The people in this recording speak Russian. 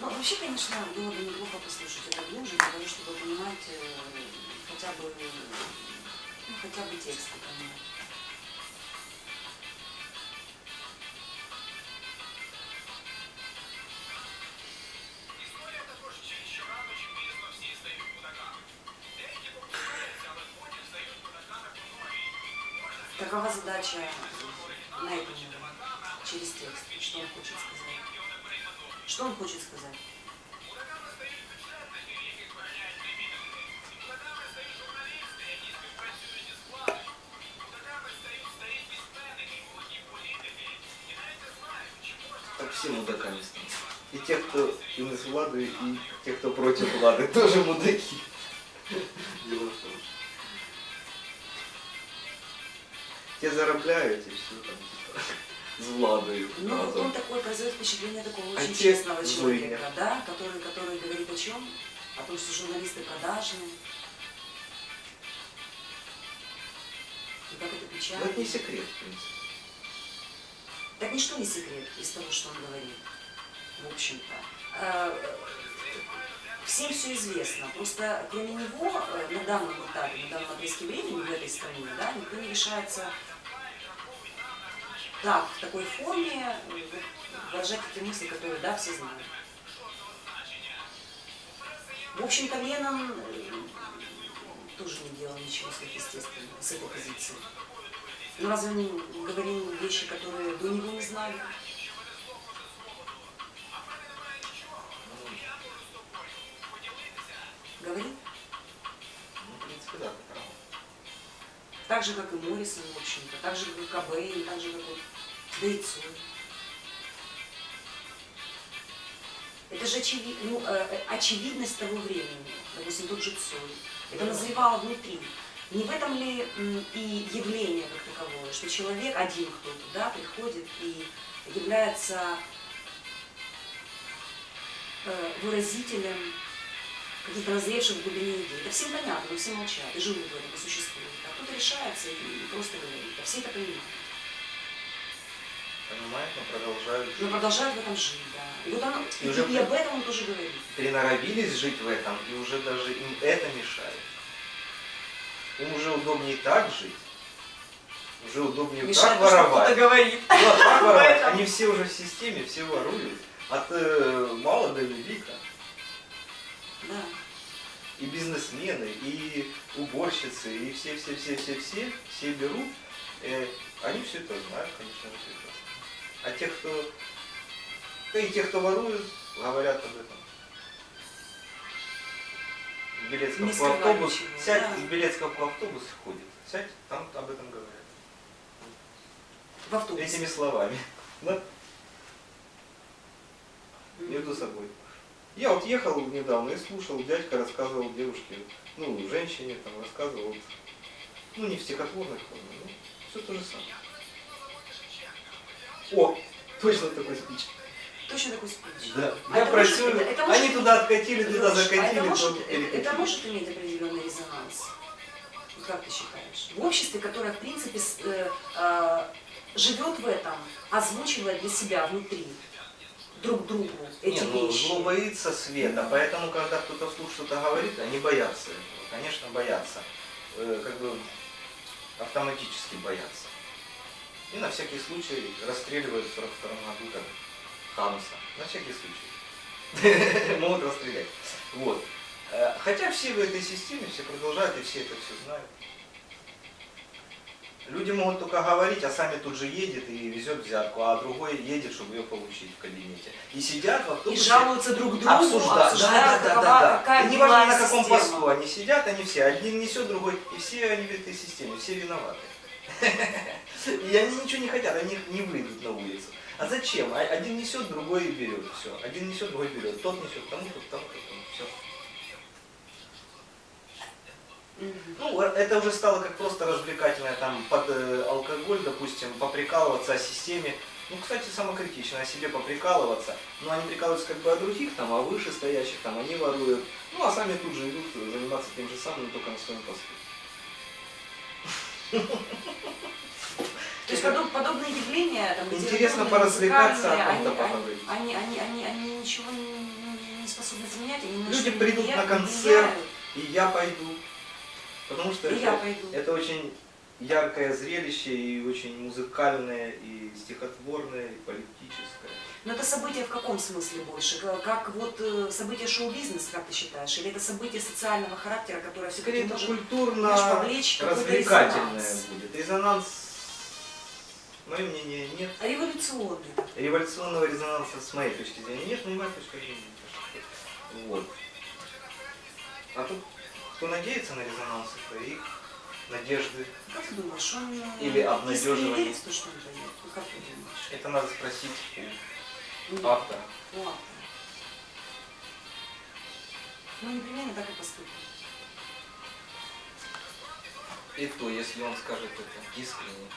Ну, вообще, конечно, было бы неплохо послушать это глубже, для того, чтобы понимать э, хотя бы, э, ну, хотя бы тексты понимать. Історія також вчить, що рано чи пізно всі стають мудаками. Деякі помиляються, але потім стають мудаками по новій. Може, Какова задача на этом уровне, через текст? Что он хочет сказать? його не перейменовують. Что он хочет сказать? Мудаками стають бюджетники, яких виганяють кримінали. Мудаками стають журналісти, які співпрацюють із владою. Мудаками стають старі письменники, молоді політики. І навіть не знають, чи можна Так все мудаками станут. И те, кто им из Влады, и те, кто против Влады, тоже мудаки. Дело в том. Те заробляют и все там типа, с Владой. Ну, вот разом. он такой производит впечатление такого очень те честного злые. человека, да, который, который говорит о чем? О том, что журналисты продажные. И как это Ну, печально. это не секрет, в принципе. Так ничто не секрет из того, что он говорит, в общем-то. Э, Всем все известно. Просто кроме него э, на данном этапе, на данном отрезке времени в этой стране, да, никто не решается так, в такой форме э, выражать те мысли, которые, да, все знают. В общем-то, Леннон э, тоже не делал ничего сверхъестественного с этой позиции. Ну разве он говорил вещи, которые до него не знали? Так же, как и Моррисон, в общем-то, так же, как и Кобейн, так же, как вот Цой. Это же очеви- ну, э, э, очевидность того времени, допустим, тот же Цой. Это назревало внутри. Не в этом ли и явление как таковое, что человек, один кто-то, да, приходит и является э, выразителем каких-то назревших в глубине идей. Это всем понятно, но все молчат, и живут в этом, и существуют. А кто-то решается и просто говорит, а все это понимают. Понимает, но продолжают Но жить. продолжают в этом жить, да. И вот оно, И и, уже и об этом он тоже говорит. Приноровились жить в этом, и уже даже им это мешает. Им уже удобнее так жить, уже удобнее Мешает так то, воровать. говорит. Ну, а так воровать. Они все уже в системе, все воруют. От э, мала до велика. Да. И бизнесмены, и уборщицы, и все-все-все-все-все, все берут. Э, они все это знают, конечно же, прекрасно. А те, кто... Да и те, кто воруют, говорят об этом. В Белецком скрывая автобус, ничего, сядь, да. в Белецком автобус ходит, сядь, там об этом говорят. В автобусе. Этими словами. Да, между собой. Я вот ехал недавно и слушал, дядька рассказывал девушке, ну, женщине там рассказывал, ну, не в стихотворной форме, ну, все то же самое. О, точно такой спич. Точно такой спич. Да. А Я это может- просил, это- это они может- туда откатили, туда Лёш, а закатили, это может, то это, это может иметь определенный резонанс? Как ты считаешь? В обществе, которое, в принципе, с- э, э, живет в этом, озвучивает для себя внутри друг другу эти Не, ну, вещи. зло боится света, поэтому, когда кто-то вслух что-то говорит, они боятся этого, конечно, боятся. Э, как бы автоматически боятся. И на всякий случай расстреливают в 42 году как Хамса. На всякий случай. Могут расстрелять. Вот. Э, Хотя все в этой системе, все продолжают и все это все знают. Люди могут только говорить, а сами тут же едет и везет взятку, а другой едет, чтобы ее получить в кабинете. И сидят в И автобусе, жалуются друг другу, обсуждают, обсуждают, да, да, да, какова, да, да. какая И неважно на каком система. посту они сидят, они все, один несет, другой, и все они в этой системе, все виноваты. И они ничего не хотят, они не выйдут на улицу. А зачем? А- Один несет, другой берет. Все. Один несет, другой берет. Тот несет, тому, тот, тому, тот, тому. Все. Ну, это уже стало как просто развлекательное, там, под э, алкоголь, допустим, поприкалываться о системе. Ну, кстати, самокритично, о себе поприкалываться. Но они прикалываются как бы о других, там, о вышестоящих, там, они воруют. Ну, а сами тут же идут заниматься тем же самым, но только на своем посту. То есть подоб- подобные явления, там, Интересно поразвлекаться, о ком-то они, поговорить. они, они, они, они ничего не, ну, способны ни Люди не придут на не концерт. И я пойду. Потому что И это, я пойду. это очень яркое зрелище и очень музыкальное, и стихотворное, и политическое. Но это событие в каком смысле больше? Как, вот э, событие шоу-бизнеса, как ты считаешь? Или это событие социального характера, которое все-таки может культурно повлечь развлекательное резонанс? будет. Резонанс, мое мнение, нет. революционный? Революционного резонанса с моей точки зрения нет, но моя точка зрения. Вот. А тут, кто надеется на резонанс, это их надежды. Как ты думаешь, он э, Или обнадеживание. то, что он дает? Ну, как ты думаешь? Это надо спросить Ну, у автора. у автора. Ну, непременно так и поступит. И то, если он скажет это искренне,